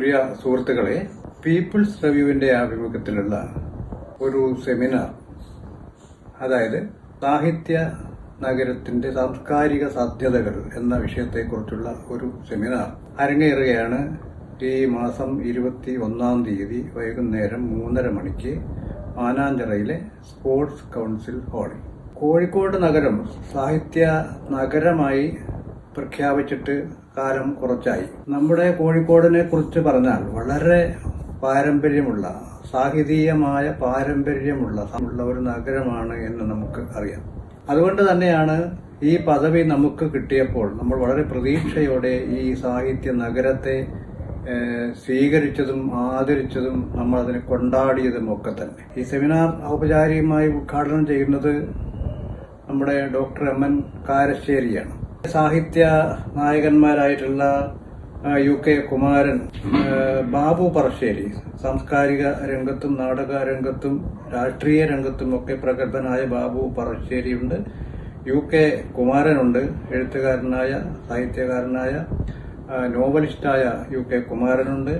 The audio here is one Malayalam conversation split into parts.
പ്രിയ സുഹൃത്തുക്കളെ പീപ്പിൾസ് റിവ്യൂവിന്റെ ആഭിമുഖ്യത്തിലുള്ള ഒരു സെമിനാർ അതായത് സാഹിത്യ നഗരത്തിന്റെ സാംസ്കാരിക സാധ്യതകൾ എന്ന വിഷയത്തെക്കുറിച്ചുള്ള ഒരു സെമിനാർ അരങ്ങേറുകയാണ് ഈ മാസം ഇരുപത്തി ഒന്നാം തീയതി വൈകുന്നേരം മൂന്നര മണിക്ക് മാനാഞ്ചിറയിലെ സ്പോർട്സ് കൗൺസിൽ ഹാളിൽ കോഴിക്കോട് നഗരം സാഹിത്യ നഗരമായി പ്രഖ്യാപിച്ചിട്ട് കാലം കുറച്ചായി. നമ്മുടെ കോഴിക്കോടിനെ കുറിച്ച് പറഞ്ഞാൽ വളരെ പാരമ്പര്യമുള്ള സാഹിതീയമായ പാരമ്പര്യമുള്ള ഉള്ള ഒരു നഗരമാണ് എന്ന് നമുക്ക് അറിയാം. അതുകൊണ്ട് തന്നെയാണ് ഈ പദവി നമുക്ക് കിട്ടിയപ്പോൾ നമ്മൾ വളരെ പ്രതീക്ഷയോടെ ഈ സാഹിത്യ നഗരത്തെ സ്വീകരിച്ചതും ആദരിച്ചതും നമ്മൾ അതിനെ കൊണ്ടാടിയതും ഒക്കെ തന്നെ. ഈ സെമിനാർ ഔപചാരികമായി ഉദ്ഘാടനം ചെയ്യുന്നത് നമ്മുടെ ഡോക്ടർ എം എൻ കാരശ്ശേരിയാണ്. സാഹിത്യ നായകന്മാരായിട്ടുള്ള യു കെ കുമാരൻ ബാബു പറശ്ശേരി സാംസ്കാരിക രംഗത്തും നാടക രംഗത്തും രാഷ്ട്രീയ രംഗത്തും ഒക്കെ പ്രഗത്ഭനായ ബാബു പറശ്ശേരിയുണ്ട്. യു കെ കുമാരനുണ്ട് എഴുത്തുകാരനായ സാഹിത്യകാരനായ നോവലിസ്റ്റായ യു കെ കുമാരനുണ്ട്.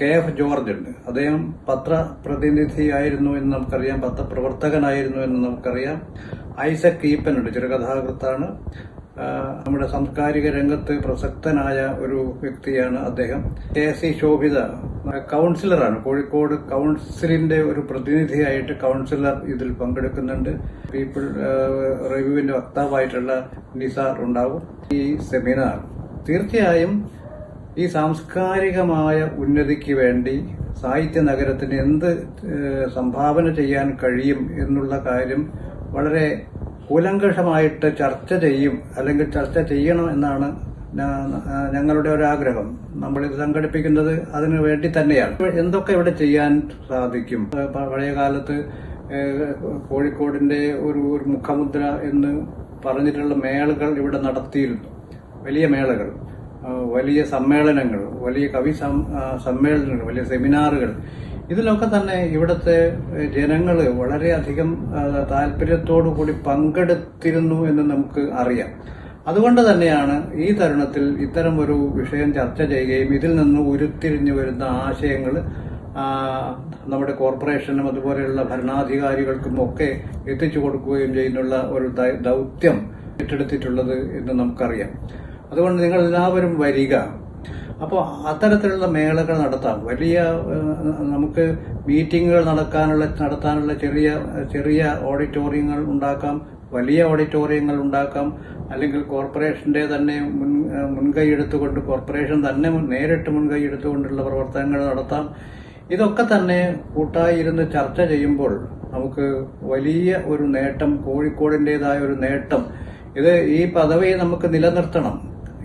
കെ എഫ് ജോർജ് ഉണ്ട്. അദ്ദേഹം പത്രപ്രതിനിധിയായിരുന്നു എന്ന് നമുക്കറിയാം പത്രപ്രവർത്തകനായിരുന്നു എന്ന് നമുക്കറിയാം. ഐസക് ഈപ്പനുണ്ട് ചെറുകഥാകൃത്താണ്. നമ്മുടെ സാംസ്കാരിക രംഗത്ത് പ്രസക്തനായ ഒരു വ്യക്തിയാണ് അദ്ദേഹം. കെ സി ശോഭിത കൗൺസിലറാണ്. കോഴിക്കോട് കൗൺസിലിന്റെ ഒരു പ്രതിനിധിയായിട്ട് കൗൺസിലർ ഇതിൽ പങ്കെടുക്കുന്നുണ്ട്. പീപ്പിൾ റിവ്യൂവിന്റെ വക്താവായിട്ടുള്ള നിസാർ ഉണ്ടാവും. ഈ സെമിനാർ തീർച്ചയായും ഈ സാംസ്കാരികമായ ഉന്നതിക്ക് വേണ്ടി സാഹിത്യ നഗരത്തിന് എന്ത് സംഭാവന ചെയ്യാൻ കഴിയും എന്നുള്ള കാര്യം വളരെ കൂലങ്കഷമായിട്ട് ചർച്ച ചെയ്യും അല്ലെങ്കിൽ ചർച്ച ചെയ്യണം എന്നാണ് ഞങ്ങളുടെ ഒരു ആഗ്രഹം നമ്മളിത് സംഘടിപ്പിക്കുന്നത് അതിനു വേണ്ടി തന്നെയാണ്. എന്തൊക്കെ ഇവിടെ ചെയ്യാൻ സാധിക്കും? പഴയ കാലത്ത് കോഴിക്കോടിന്റെ ഒരു ഒരു മുഖമുദ്ര എന്ന് പറഞ്ഞിട്ടുള്ള മേളകൾ ഇവിടെ നടത്തിയിരുന്നു. വലിയ മേളകൾ. വലിയ സമ്മേളനങ്ങൾ വലിയ കവി സമ്മേളനങ്ങൾ വലിയ സെമിനാറുകൾ. ഇതിലൊക്കെ തന്നെ ഇവിടുത്തെ ജനങ്ങൾ വളരെയധികം താല്പര്യത്തോടു കൂടി പങ്കെടുത്തിരുന്നു എന്ന് നമുക്ക് അറിയാം. അതുകൊണ്ട് തന്നെയാണ് ഈ തരുണത്തിൽ ഇത്തരം ഒരു വിഷയം ചർച്ച ചെയ്യുകയും ഇതിൽ നിന്ന് ഉരുത്തിരിഞ്ഞു വരുന്ന ആശയങ്ങൾ നമ്മുടെ കോർപ്പറേഷനും അതുപോലെയുള്ള ഭരണാധികാരികൾക്കും ഒക്കെ എത്തിച്ചു കൊടുക്കുകയും ചെയ്യുന്നുള്ള ഒരു ദൗത്യം ഏറ്റെടുത്തിട്ടുള്ളത് എന്ന് നമുക്കറിയാം. അതുകൊണ്ട് നിങ്ങൾ എല്ലാവരും വരിക. അപ്പോൾ അത്തരത്തിലുള്ള മേളകൾ നടത്താം. വലിയ നമുക്ക് മീറ്റിങ്ങുകൾ നടക്കാനുള്ള നടത്താനുള്ള ചെറിയ ചെറിയ ഓഡിറ്റോറിയങ്ങൾ ഉണ്ടാക്കാം വലിയ ഓഡിറ്റോറിയങ്ങൾ ഉണ്ടാക്കാം അല്ലെങ്കിൽ കോർപ്പറേഷന്റെ തന്നെ മുൻ മുൻകൈ എടുത്തുകൊണ്ട് കോർപ്പറേഷൻ തന്നെ നേരിട്ട് മുൻകൈ എടുത്തുകൊണ്ടുള്ള പ്രവർത്തനങ്ങൾ നടത്താം. ഇതൊക്കെ തന്നെ കൂട്ടായി ഇരുന്ന് ചർച്ച ചെയ്യുമ്പോൾ നമുക്ക് വലിയ ഒരു നേട്ടം കോഴിക്കോടിന്റെതായ ഒരു നേട്ടം. ഇത് ഈ പദവി നമുക്ക് നിലനിർത്തണം.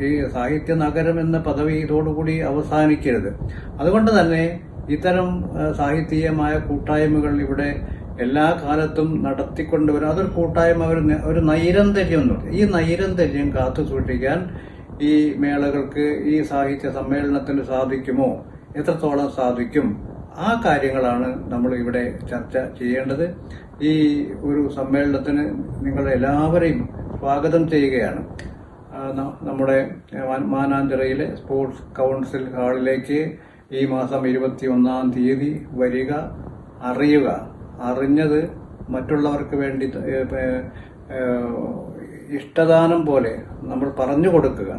ഈ സാഹിത്യ നഗരം എന്ന പദവി ഇതോടുകൂടി അവസാനിക്കരുത്. അതുകൊണ്ട് തന്നെ ഇത്തരം സാഹിത്യമായ കൂട്ടായ്മകൾ ഇവിടെ എല്ലാ കാലത്തും നടത്തിക്കൊണ്ടുവരും അതൊരു കൂട്ടായ്മ ഒരു ഒരു നൈരന്തര്യം എന്ന് പറയും ഈ നൈരന്തര്യം കാത്തു സൂക്ഷിക്കാൻ ഈ മേളകൾക്ക് ഈ സാഹിത്യ സമ്മേളനത്തിന് സാധിക്കുമോ? എത്രത്തോളം സാധിക്കും? ആ കാര്യങ്ങളാണ് നമ്മൾ ഇവിടെ ചർച്ച ചെയ്യേണ്ടത്. ഈ ഒരു സമ്മേളനത്തിന് നിങ്ങൾ എല്ലാവരെയും സ്വാഗതം ചെയ്യുകയാണ്. നമ്മുടെ മാനാഞ്ചിറയിലെ സ്പോർട്സ് കൗൺസിൽ ഹാളിലേക്ക് ഈ മാസം ഇരുപത്തി ഒന്നാം തീയതി വരിക അറിയുക. അറിഞ്ഞത് മറ്റുള്ളവർക്ക് വേണ്ടി ഇഷ്ടദാനം പോലെ നമ്മൾ പറഞ്ഞു കൊടുക്കുക.